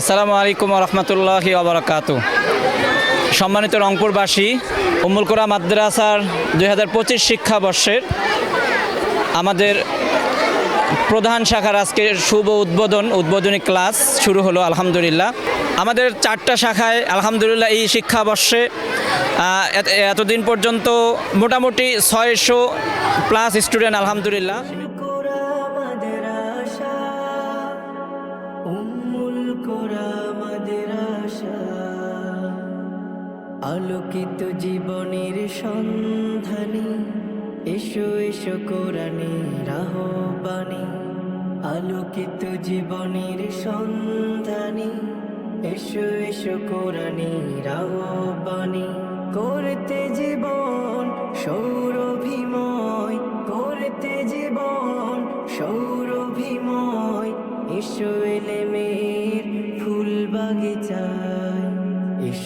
আসসালামু আলাইকুম রহমতুল্লাহ আবরাকাতু সম্মানিত রংপুরবাসী উম্মুল কোরা মাদ্রাসার দুই হাজার পঁচিশ শিক্ষাবর্ষের আমাদের প্রধান শাখার আজকে শুভ উদ্বোধন, উদ্বোধনী ক্লাস শুরু হলো, আলহামদুলিল্লাহ। আমাদের চারটা শাখায় আলহামদুলিল্লাহ এই শিক্ষাবর্ষে এতদিন পর্যন্ত মোটামুটি ছয়শো প্লাস স্টুডেন্ট, আলহামদুলিল্লাহ। আলোকিত জীবনের সন্ধানে এসো এসো কোরআনে রাহবানি আলোকিত জীবনের সন্ধানে এসো এসো কোরআনে রাহবানি করতে জীবন সৌরভিময়, করতে জীবন সৌরভিময়, এসো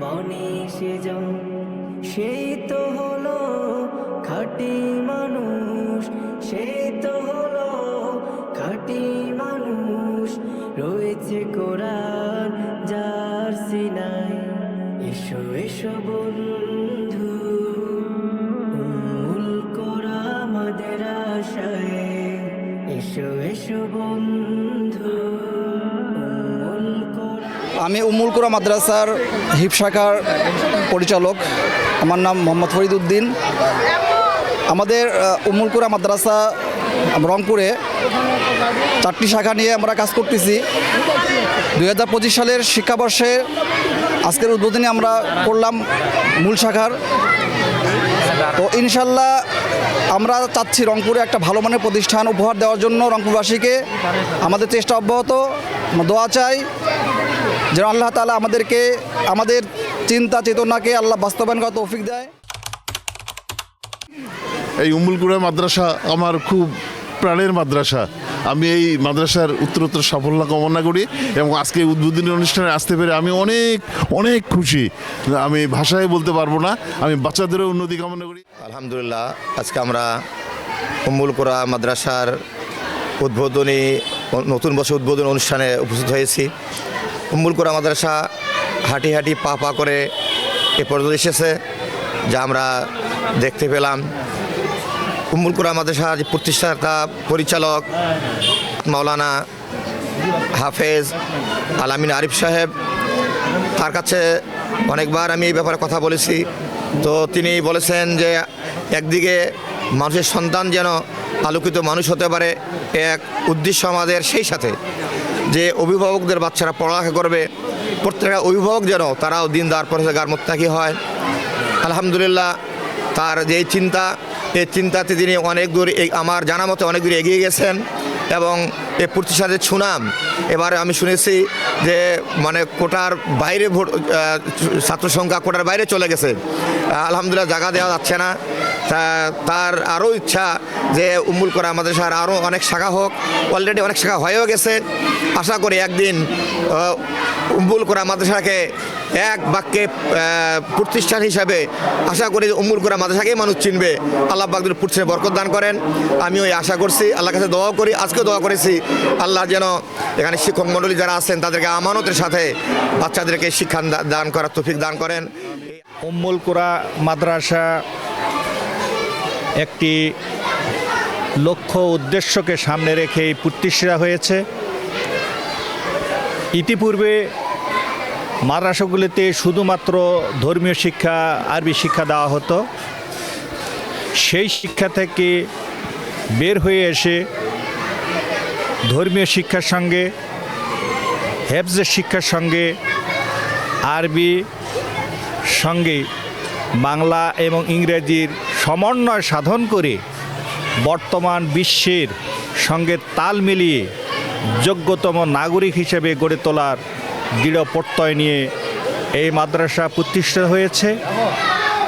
বনে সেজন, সেই তো হলো খাঁটি মানুষ, সেই তো হলো খাঁটি মানুষ। রয়েছে কোরআন যার সিনায় এসো এসো বন্ধু কোরা আমাদের আশায় এসো এসো বন্ধু। আমি উমুলকুরা মাদ্রাসার হিপ শাখার পরিচালক। আমার নাম মোহাম্মদ ফরিদ উদ্দিন আমাদের উমুলকুরা মাদ্রাসা রংপুরে চারটি শাখা নিয়ে আমরা কাজ করতেছি। দুই হাজার পঁচিশ সালের শিক্ষাবর্ষে আজকের উদ্বোধনী আমরা করলাম মূল শাখার। তো ইনশাল্লাহ আমরা চাচ্ছি রংপুরে একটা ভালো মানের প্রতিষ্ঠান উপহার দেওয়ার জন্য রংপুরবাসীকে। আমাদের চেষ্টা অব্যাহত। দোয়া চাই। যেন আল্লাহ তালা আমাদেরকে আমাদের চিন্তা চেতনাকে আল্লাহ বাস্তবায়ন করা তৌফিক দেয়। এই উম্মুলকুড়া মাদ্রাসা আমার খুব প্রাণের মাদ্রাসা। আমি এই মাদ্রাসার উত্তরোত্তর সাফল্য কামনা করি এবং আজকে উদ্বোধনী অনুষ্ঠানে আসতে পেরে আমি অনেক অনেক খুশি। আমি ভাষায় বলতে পারব না আমি বাচ্চাদেরও উন্নতি কামনা করি। আলহামদুলিল্লাহ আজকে আমরা উম্মুলকোরা মাদ্রাসার উদ্বোধনী নতুন বছর উদ্বোধন অনুষ্ঠানে উপস্থিত হয়েছি। উম্মুলকোরা মাদ্রাসা হাঁটি হাঁটি পা পা করে এ পর্যন্ত এসেছে, যা আমরা দেখতে পেলাম। উম্মুলকোরা মাদ্রাসা যে প্রতিষ্ঠাতা, পরিচালক মাওলানা হাফেজ আলামিন আরিফ সাহেব, তার কাছে অনেকবার আমি এই ব্যাপারে কথা বলেছি। তো তিনি বলেছেন যে একদিকে মানুষের সন্তান যেন আলোকিত মানুষ হতে পারে, এক উদ্দেশ্য আমাদের সেই সাথে। যে অভিভাবকদের বাচ্চারা পড়ালেখা করবে, প্রত্যেকটা অভিভাবক যেন তারাও দিনদার পরেগার মোত্তাকি হয়। আলহামদুলিল্লাহ, তার যে চিন্তা এই চিন্তাতে তিনি অনেক দূর আমার জানা মতে অনেক দূর এগিয়ে গেছেন এবং এ প্রতিষ্ঠানের সুনাম। এবারে আমি শুনেছি যে মানে কোটার বাইরে ভোট ছাত্র সংখ্যা কোটার বাইরে চলে গেছে। আলহামদুলিল্লাহ, জায়গা দেওয়া যাচ্ছে না। তার আরও ইচ্ছা যে উম্মুল করা আমাদের সার আরও অনেক শাখা হোক। অলরেডি অনেক শাখা হয়েও গেছে। আশা করি একদিন আহ, উম্মুল করা মাদ্রাসাকে এক বাক্যে প্রতিষ্ঠান হিসাবে আশা করি যে উম্মুল করা মাদ্রাসাকেই মানুষ চিনবে। আল্লাহ বাকদুর পুরছে বরকত দান করেন আমি ওই আশা করছি। আল্লাহর কাছে দোয়াও করি আজকেও দোয়া করেছি। আল্লাহ যেন এখানে শিক্ষক মণ্ডলী যারা আছেন তাদেরকে আমানতের সাথে বাচ্চাদেরকে শিক্ষা দান করার তৌফিক দান করেন। উম্মুল কোরা মাদ্রাসা একটি লক্ষ্য উদ্দেশ্যকে সামনে রেখে এই প্রতিষ্ঠা হয়েছে। ইতিপূর্বে মাদ্রাসাগুলিতে শুধুমাত্র ধর্মীয় শিক্ষা, আরবি শিক্ষা দেওয়া হতো। সেই শিক্ষা থেকে বের হয়ে এসে ধর্মীয় শিক্ষার সঙ্গে হেফজের শিক্ষার সঙ্গে, আরবি সঙ্গে বাংলা এবং ইংরেজির সমন্বয় সাধন করে বর্তমান বিশ্বের সঙ্গে তাল মিলিয়ে যোগ্যতম নাগরিক হিসেবে গড়ে তোলার দৃঢ় প্রত্যয় নিয়ে এই মাদ্রাসা প্রতিষ্ঠিত হয়েছে।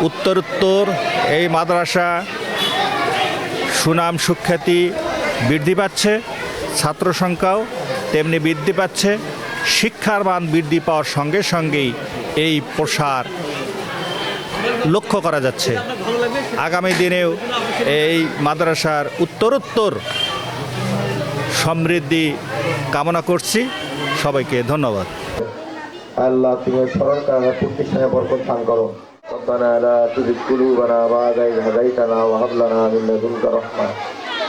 উত্তরোত্তর এই মাদ্রাসা সুনাম সুখ্যাতি বৃদ্ধি পাচ্ছে, ছাত্র সংখ্যাও তেমনি বৃদ্ধি পাচ্ছে, শিক্ষার মান বৃদ্ধি পাওয়ার সঙ্গে সঙ্গেই এই প্রসার লক্ষ্য করা যাচ্ছে আগামী দিনেও এই মাদ্রাসার উত্তরোত্তর সমৃদ্ধি কামনা করছি সবাইকে ধন্যবাদ আল্লাহ তুমি স্মরণ করার প্রতিষ্ঠানে বরকত দান করো ربنا لا تزغ قلوبنا بعد إذ هديتنا وهب لنا من لدنك رحمة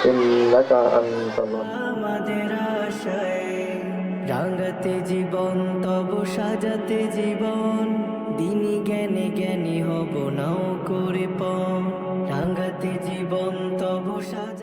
إنك أنت الوهاب আমাদের আশায় রাঙাতে জীবন, তব সাজাতে জীবন। দিনই জ্ঞানে জ্ঞানী হব, নাও করে পণ রাঙাতে জীবন, তব সাজা